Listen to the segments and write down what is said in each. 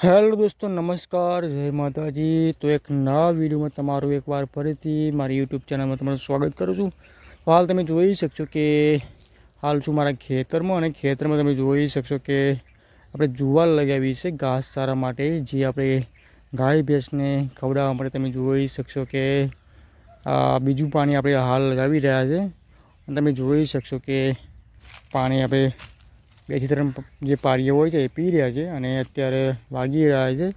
Hello દોસ્તો, નમસ્કાર, જય માતાજી. તો એક નવા વિડીયોમાં તમારું એકવાર ફરીથી મારી યુટ્યુબ ચેનલમાં તમારું સ્વાગત કરું છું. હાલ તમે જોઈ શકશો કે હાલ છું મારા ખેતરમાં અને ખેતરમાં તમે જોઈ શકશો કે આપણે જુવાર લગાવી છે ઘાસ ચારા માટે, જે આપણે ગાય, ભેંસને ખવડાવવા માટે તમે જોઈ શકશો કે બીજું પાણી આપણે હાલ લગાવી રહ્યા છે. અને તમે જોઈ શકશો કે પાણી આપણે બેથી ત્રણ જે પારીઓ હોય છે એ પી રહ્યા છે અને અત્યારે વાગી રહ્યા છે.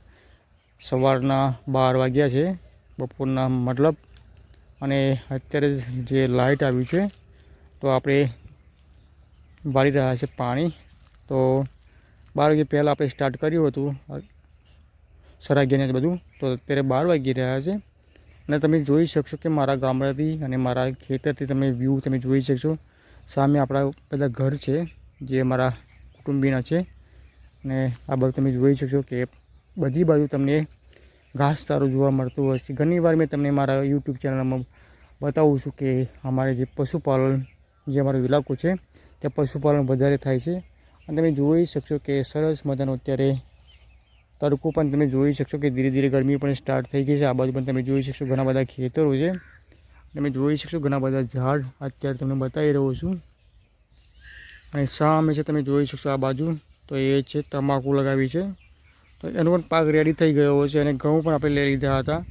સવારના બાર વાગ્યા છે, બપોરના મતલબ. અને અત્યારે જે લાઇટ આવ્યું છે, તો આપણે વાળી રહ્યા છે પાણી. તો બાર વાગે પહેલાં આપણે સ્ટાર્ટ કર્યું હતું સરાગીને બધું. તો અત્યારે બાર વાગી રહ્યા છે. અને તમે જોઈ શકશો કે મારા ગામડાથી અને મારા ખેતરથી તમે વ્યૂ તમે જોઈ શકશો. સામે આપણા બધા ઘર છે. જે મારા કુટુંબીના છે. અને આ બધું તમે જોઈ શકશો કે બધી બાજુ તમને ઘાસ સારું જોવા મળતું હોય છે. ઘણી વાર મેં તમને મારા યુટ્યુબ ચેનલમાં બતાવું છું કે અમારે જે પશુપાલન જે અમારો ઇલાકો છે, ત્યાં પશુપાલન વધારે થાય છે. અને તમે જોઈ શકશો કે સરસ મજાનો અત્યારે તડકો પણ તમે જોઈ શકશો કે ધીરે ધીરે ગરમી પણ સ્ટાર્ટ થઈ ગઈ છે. આ બાજુ પણ તમે જોઈ શકશો ઘણા બધા ખેતરો છે. તમે જોઈ શકશો ઘણા બધા ઝાડ અત્યારે તમને બતાવી રહ્યો છું. અને સામે છે તમે જોઈ શકશો આ બાજુ, તો એ છે તમાકુ લગાવી છે. તો એનો પણ પાક રેડી થઈ ગયો છે અને ઘઉં પણ આપણે લઈ લીધા હતા.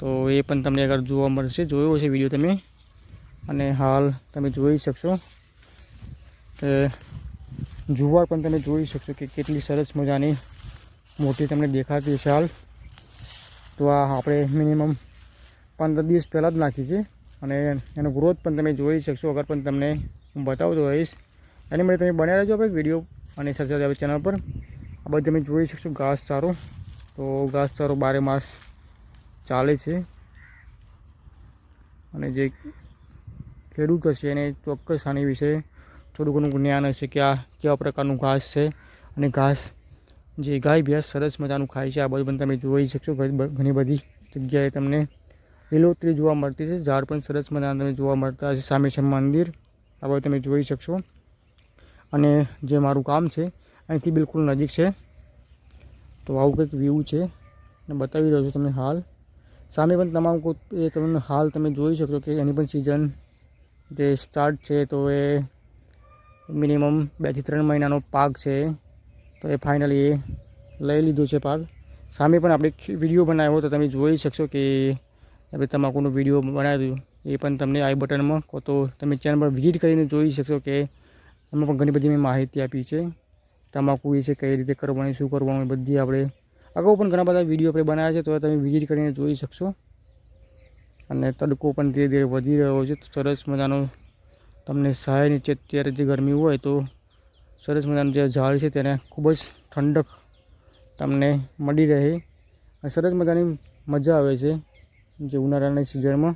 તો એ પણ તમને આગળ જોવા મળશે. જોયો હશે વીડિયો તમે. અને હાલ તમે જોઈ શકશો કે જુવાર પણ તમે જોઈ શકશો કે કેટલી સરસ મજાની મોટી તમને દેખાતી છે હાલ. તો આ આપણે મિનિમમ પંદર દિવસ પહેલાં જ નાખી છે. અને એનો ગ્રોથ પણ તમે જોઈ શકશો. અગર પણ તમને હું બતાવતો રહીશ એની માટે તમે બન્યા રહેજો આપણે વીડિયો અને સાથે સાથે ચેનલ પર. આ બધું તમે જોઈ શકશો ઘાસ ચારો. તો ઘાસ ચારો બારે માસ ચાલે છે. અને જે ખેડૂત હશે એને ચોક્કસ આની વિશે થોડું ઘણું જ્ઞાન હશે કે આ કેવા પ્રકારનું ઘાસ છે. અને ઘાસ જે ગાય ભેંસ સરસ મજાનું ખાય છે. આ બધું પણ તમે જોઈ શકશો. ઘણી બધી જગ્યાએ તમને લીલોતરી જોવા મળતી છે. ઝાડ પણ સરસ મજાના તમે જોવા મળતા હશે. સામે છે મંદિર. આ બધું તમે જોઈ શકશો. અને જે મારું કામ છે, અહીંથી બિલકુલ નજીક છે. તો આવું કંઈક વ્યૂ છે. અને બતાવી રહ્યો છું તમને હાલ. સામે પણ તમામ એ તમને હાલ તમે જોઈ શકશો કે એની પણ સિઝન જે સ્ટાર્ટ છે, તો એ મિનિમમ બેથી ત્રણ મહિનાનો પાક છે. તો એ ફાઇનલી એ લઈ લીધો છે પાક. સામે પણ આપણે વીડિયો બનાવ્યો તો તમે જોઈ શકશો કે આપણે તમાકુનો વીડિયો બનાવ્યો. એ પણ તમને આઈ બટનમાં કો તો તમે ચેનલ પર વિઝિટ કરીને જોઈ શકશો કે એમાં પણ ઘણી બધી મેં માહિતી આપી છે. તમાકુ વિશે કઈ રીતે કરવાની શું કરવાનું એ બધી આપણે અગાઉ પણ ઘણા બધા વીડિયો આપણે બનાવ્યા છે, તો તમે વિઝિટ કરીને જોઈ શકશો. અને તડકો પણ ધીરે ધીરે વધી રહ્યો છે, તો સરસ મજાનો તમને સહાય નીચે અત્યારે જે ગરમી હોય, તો સરસ મજાનું જે ઝાડ છે, તેને ખૂબ જ ઠંડક તમને મળી રહે. અને સરસ મજાની મજા આવે છે, જે ઉનાળાની સિઝનમાં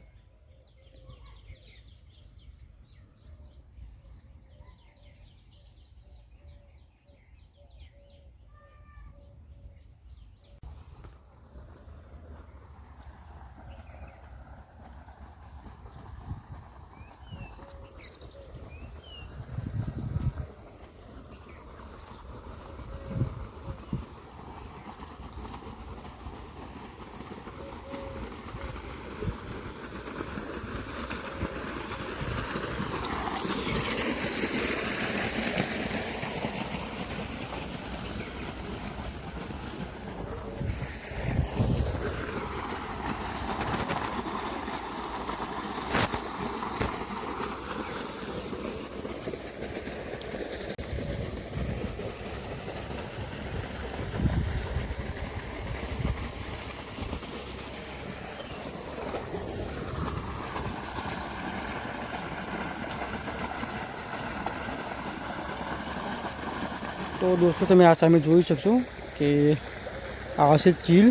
તો દોસ્તો, તમે આ સામે જોઈ શકશો કે આ છે ચીલ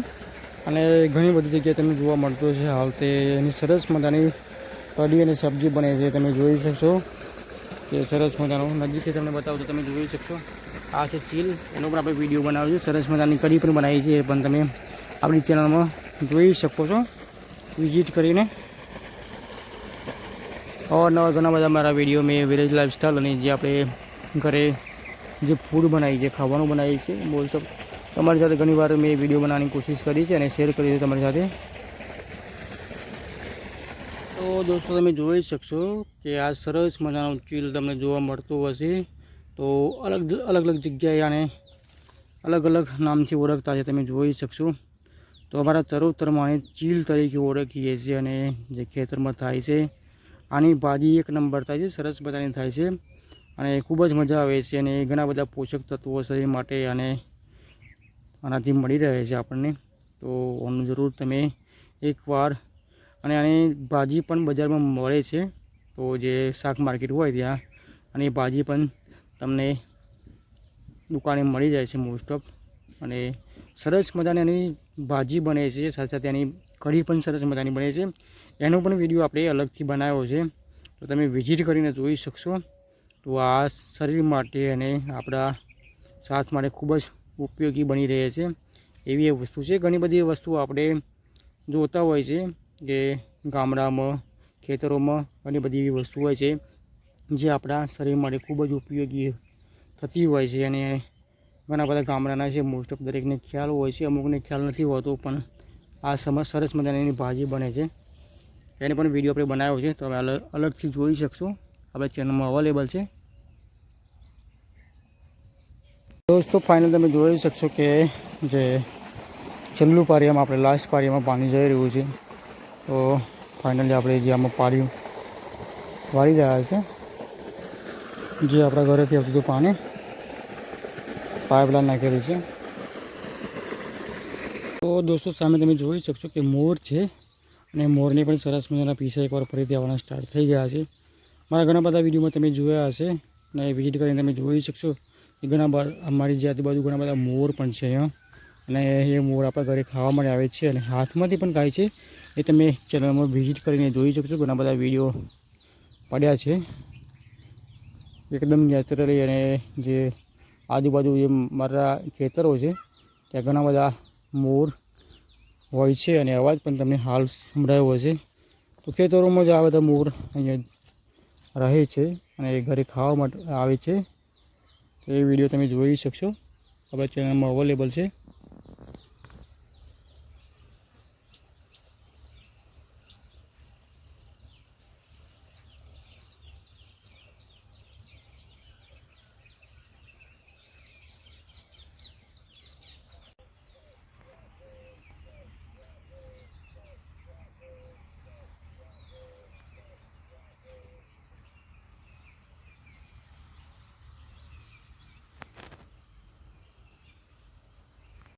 અને ઘણી બધી જગ્યાએ તમને જોવા મળતું છે હાલ તે એની સરસ મજાની કઢી અને સબ્જી બને છે, તમે જોઈ શકશો કે સરસ મજાનું. નજીકથી તમને બતાવું તો તમે જોઈ શકશો. આ છે ચીલ, એનો પણ આપણે વીડિયો બનાવ્યો છે. સરસ મજાની કઢી પણ બનાવી છે, એ પણ તમે આપણી ચેનલમાં જોઈ શકો છો. વિઝિટ કરીને. અવારનવાર ઘણા બધા મારા વીડિયો મેં વિલેજ લાઈફસ્ટાઈલ અને જે આપણે ઘરે જે ફૂડ બનાવી છે ખાવાનું બનાવી છે મોસ્ટ ઓફ તમારી સાથે ઘણીવાર મેં વીડિયો બનાવવાની કોશિશ કરી છે અને શેર કરી છે તમારી સાથે. તો દોસ્તો, તમે જોઈ શકશો કે આ સરસ મજાનો ચીલ તમને જોવા મળતો હશે. તો અલગ અલગ અલગ જગ્યાએ આને અલગ અલગ નામથી ઓળખતા છે, તમે જોઈ શકશો. તો અમારા તરોતરમાં આને ચીલ તરીકે ઓળખીએ છીએ અને જે ખેતરમાં થાય છે, આની ભાજી એક નંબર થાય છે, સરસ મજાની થાય છે. અને ખૂબ જ મજા આવે છે અને ઘણા બધા પોષક તત્વો શરીર માટે અને આનાથી મળી રહે છે આપણને. તો આનું જરૂર તમે એકવાર અને આની ભાજી પણ બજારમાં મળે છે. તો જે શાક માર્કેટ હોય ત્યાં અને ભાજી પણ તમને દુકાને મળી જાય છે મોસ્ટ ઓફ અને સરસ મજાની એની ભાજી બને છે, સાથે સાથે એની કઢી પણ સરસ મજાની બને છે. એનો પણ વીડિયો આપણે અલગથી બનાવ્યો છે. તો તમે વિઝિટ કરીને જોઈ શકશો. તો આ શરીર માટે અને આપણા શ્વાસ માટે ખૂબ જ ઉપયોગી બની રહે છે. એવી એ વસ્તુ છે. ઘણી બધી વસ્તુઓ આપણે જોતા હોય છે કે ગામડામાં, ખેતરોમાં ઘણી બધી એવી વસ્તુ હોય છે જે આપણા શરીર માટે ખૂબ જ ઉપયોગી થતી હોય છે અને ઘણા બધા ગામડાના છે. મોસ્ટ ઓફ દરેકને ખ્યાલ હોય છે. અમુકને ખ્યાલ નથી હોતો પણ આ સમજ સરસ મજાની એની ભાજી બને છે. એને પણ વીડિયો આપણે બનાવ્યો છે. તમે અલગ અલગથી જોઈ શકશો. આપણા ચેનલમાં અવેલેબલ છે. દોસ્તો ફાઇનલ તમે જોઈ શકશો કે જે છેલ્લું પારિયામાં આપણે લાસ્ટ પારિયામાં પાણી જઈ રહ્યું છે. તો ફાઇનલી આપણે જે આમાં પાડ્યું વાળી રહ્યા છે. જે આપણા ઘરેથી આવતું પાણી, પાઇપલાઇન નાખેલી છે. તો દોસ્તો, સામે તમે જોઈ શકશો કે મોર છે અને મોરની પણ સરસ મજાના પીસા એકવાર ફરીથી આવવાના સ્ટાર્ટ થઈ ગયા છે. મારા ઘણા બધા વિડીયોમાં તમે જોયા હશે અને વિઝિટ કરીને તમે જોઈ શકશો એ ઘણા બધા અમારી જે આજુબાજુ ઘણા બધા મોર પણ છે અહીંયા અને એ મોર આપણા ઘરે ખાવા માટે આવે છે અને હાથમાંથી પણ ખાય છે. એ તમે ચેનલમાં વિઝિટ કરીને જોઈ શકશો, ઘણા બધા વીડિયો પડ્યા છે. એકદમ નેચરલી અને જે આજુબાજુ જે મારા ખેતરો છે, ત્યાં ઘણા બધા મોર હોય છે અને અવાજ પણ તમને હાલ સંભળાયો હશે. તો ખેતરોમાં જ આ બધા મોર અહીંયા રહે છે અને એ ઘરે ખાવા માટે આવે છે. એ વીડિયો તમે જોઈ શકશો. આપણા ચેનલમાં અવેલેબલ છે.